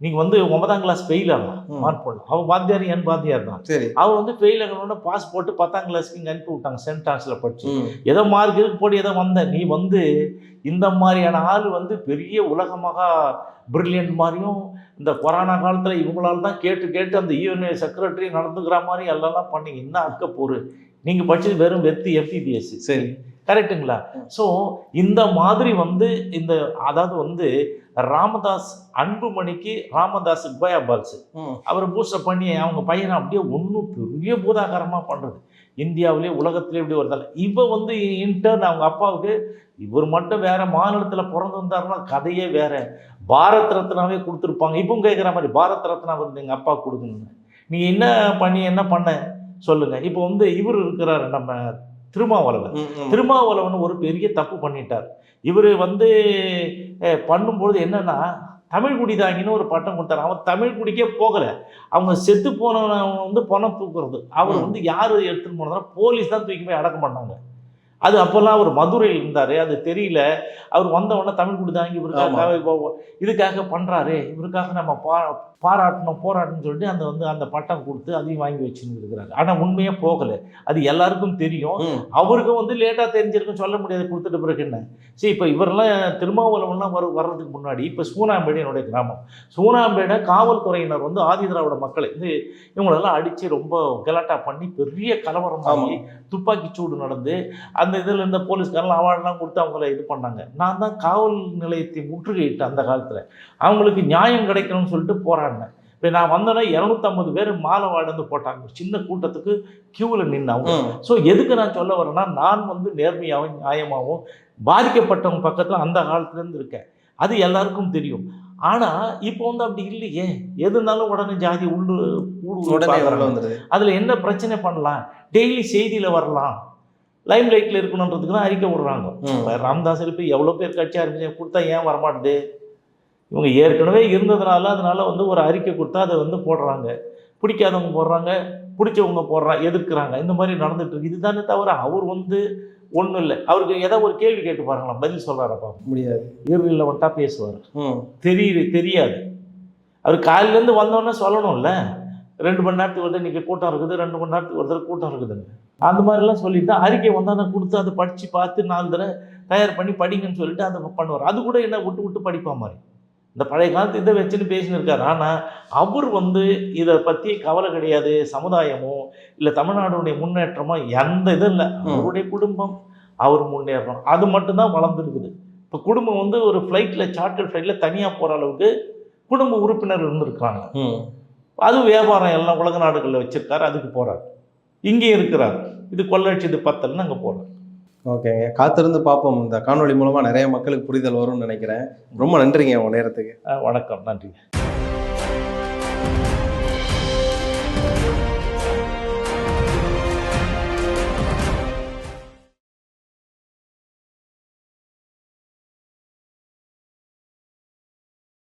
நீங்கள் வந்து ஒன்பதாம் கிளாஸ் ஃபெயில் ஆகலாம். மார்க் போடலாம் அவர் வாத்தியார் என் வாத்தியார் தான். சரி. அவர் வந்து ஃபெயில் ஆகணும்னு பாஸ் போட்டு பத்தாம் கிளாஸ்க்கு இங்கே அனுப்பி விட்டாங்க சென்ட் டான்ஸில் படிச்சு. ஏதோ மார்க் இருக்கு போட்டு ஏதோ வந்த நீ வந்து இந்த மாதிரியான ஆள் வந்து பெரிய உலகமாக பிரில்லியன்ட் மாதிரியும் இந்த கொரோனா காலத்தில் இவங்களால தான் கேட்டு கேட்டு அந்த யூஎன்ஏ செக்ரட்டரி நடந்துக்கிற மாதிரி எல்லாம் பண்ணீங்க என்ன அக்க போரு நீங்கள் படிச்சது வெறும் வெத்தி எம்பிபிஎஸ் சரி. கரெக்டுங்களா ஸோ இந்த மாதிரி வந்து இந்த அதாவது வந்து ராமதாஸ் அன்புமணிக்கு ராமதாஸ் கோயா பால்ஸ். அவரை பூஸ்டப் பண்ணி அவங்க பையனை அப்படியே ஒன்றும் பெரிய பூதாகரமாக பண்ணுறது இந்தியாவிலே உலகத்திலே இப்படி வருதால இவ வந்து இன்டர்ன் அவங்க அப்பாவுக்கு இவர் மட்டும் வேற மாநிலத்தில் பிறந்திருந்தாருன்னா கதையே வேற. பாரத் ரத்னாவே கொடுத்துருப்பாங்க. இப்பவும் கேட்குற மாதிரி பாரத் ரத்னா வந்து எங்கள் அப்பா கொடுக்கணும்னு. நீங்கள் என்ன பண்ணி என்ன பண்ண? சொல்லுங்க. இப்போ வந்து இவர் இருக்கிறாரு நம்ம திருமாவளவன். திருமாவளவன் ஒரு பெரிய தப்பு பண்ணிட்டார். இவர் வந்து பண்ணும்பொழுது என்னன்னா தமிழ் குடிதாங்கின்னு ஒரு பட்டம் கொடுத்தாரு. அவன் தமிழ் குடிக்கே போகல. அவங்க செத்து போனவன் வந்து பணம் தூக்குறது. அவர். வந்து யார் எடுத்துன்னு போனதுனா போலீஸ் தான் தூக்கி போய் அடக்கம் பண்ணாங்க அது அப்போல்லாம் அவர் மதுரையில் இருந்தார். அது தெரியல. அவர் வந்த உடனே தமிழ் குடிதாங்கி இவருக்காக இதுக்காக பண்ணுறாரு இவருக்காக நம்ம பா பாராட்டணும் போராட்டணும்னு சொல்லிட்டு அந்த வந்து அந்த பட்டம் கொடுத்து அதையும் வாங்கி வச்சுன்னு இருக்கிறாரு. ஆனால் உண்மையே போகலை. அது எல்லாருக்கும் தெரியும். அவருக்கும் வந்து லேட்டாக தெரிஞ்சிருக்கும் சொல்ல முடியாது கொடுத்துட்ட பிறகு என்ன? சரி இப்போ இவரெல்லாம் திருமாவளவன்லாம் வர வர்றதுக்கு முன்னாடி இப்போ சூனாம்பேடு என்னுடைய கிராமம். சூனாம்பேடை காவல்துறையினர் வந்து ஆதி திராவிட மக்களை இது இவங்களெல்லாம் அடித்து ரொம்ப கலாட்டா பண்ணி பெரிய கலவரம் துப்பாக்கி சூடு நடந்து அந்த இதில் இருந்த போலீஸ்காரெல்லாம் அவார்டெலாம் கொடுத்து அவங்கள இது பண்ணாங்க. நான் தான் காவல் நிலையத்தை முற்றுகையிட்டேன் அந்த காலத்தில். அவங்களுக்கு நியாயம் கிடைக்கணும்னு சொல்லிட்டு போராடினேன். இப்போ நான் வந்தோன்னே இரநூத்தம்பது பேர் மாலை வாடந்து போட்டாங்க. சின்ன கூட்டத்துக்கு க்யூவில் நின்னாங்க. ஸோ எதுக்கு நான் சொல்ல வரேன்னா நான் வந்து நேர்மையாகவும் நியாயமாகவும் பாதிக்கப்பட்டவங்க பக்கத்தில் அந்த காலத்துலேருந்து இருக்கேன். அது எல்லாருக்கும் தெரியும். ஆனால் இப்போ வந்து அப்படி இல்லையே. எதுனாலும் உடனே ஜாதி உள்ளு உடனே அதில் என்ன பிரச்சனை பண்ணலாம்? டெய்லி செய்தியில் வரலாம். லைம் லைட்டில் இருக்கணுன்றதுக்கு தான் அறிக்கை விடுறாங்க. ராமதாஸ் இப்போ எவ்வளோ பேர் கட்சி ஆரம்பிச்சு கொடுத்தா ஏன் வரமாட்டுது இவங்க ஏற்கனவே இருந்ததுனால அதனால வந்து ஒரு அறிக்கை கொடுத்தா அதை வந்து போடுறாங்க. பிடிக்காதவங்க போடுறாங்க பிடிச்சவங்க போடுறாங்க எதிர்க்கிறாங்க. இந்த மாதிரி நடந்துட்டு இருக்கு. இதுதானே தவிர அவர் வந்து ஒன்றும் இல்லை. அவருக்கு ஏதோ ஒரு கேள்வி கேட்டு பாருங்களேன். பதில் சொல்கிறாரப்பா முடியாது. ஈரில் வந்துட்டா பேசுவார். தெரியுது தெரியாது. அவர் காலையிலேருந்து வந்தோடனே சொல்லணும்ல. ரெண்டு மணி நேரத்துக்கு வந்து இன்றைக்கி கூட்டம் இருக்குது ரெண்டு மணி நேரத்துக்கு ஒரு தடவை கூட்டம் இருக்குதுன்னு அந்த மாதிரிலாம் சொல்லிட்டு அறிக்கை வந்தால் தான் கொடுத்து அதை படித்து பார்த்து நாலு தடவை தயார் பண்ணி படிங்கன்னு சொல்லிட்டு அதை பண்ணுவார். அது கூட என்ன விட்டு விட்டு படிப்பா மாதிரி இந்த பழைய காலத்து இதை வச்சுன்னு பேசின்னு இருக்காரு ஆனால் அவர் வந்து இதை பற்றி கவலை கிடையாது. சமுதாயமோ இல்லை தமிழ்நாடுடைய முன்னேற்றமோ எந்த இதுவும் இல்லை. அவருடைய குடும்பம் அவர் முன்னேறணும் அது மட்டும்தான் வளர்ந்துருக்குது இப்போ குடும்பம் வந்து ஒரு ஃப்ளைட்டில் சார்ட்டர் ஃப்ளைட்டில் தனியாக போகிற அளவுக்கு குடும்ப உறுப்பினர் இருந்திருக்காங்க ம். அது வியாபாரம் எல்லாம் உலக நாடுகளில் வச்சிருக்காரு அதுக்கு போகிறார் இங்கே இருக்கிறார். இது கொள்ளட்சி இது பத்தல்னு அங்கே போகிறார் ஓகேங்க காத்திருந்து பார்ப்போம். இந்த காணொளி மூலமா நிறைய மக்களுக்கு புரிதல் வரும்னு நினைக்கிறேன். ரொம்ப நன்றிங்க உங்க நேரத்துக்கு. வணக்கம். நன்றி.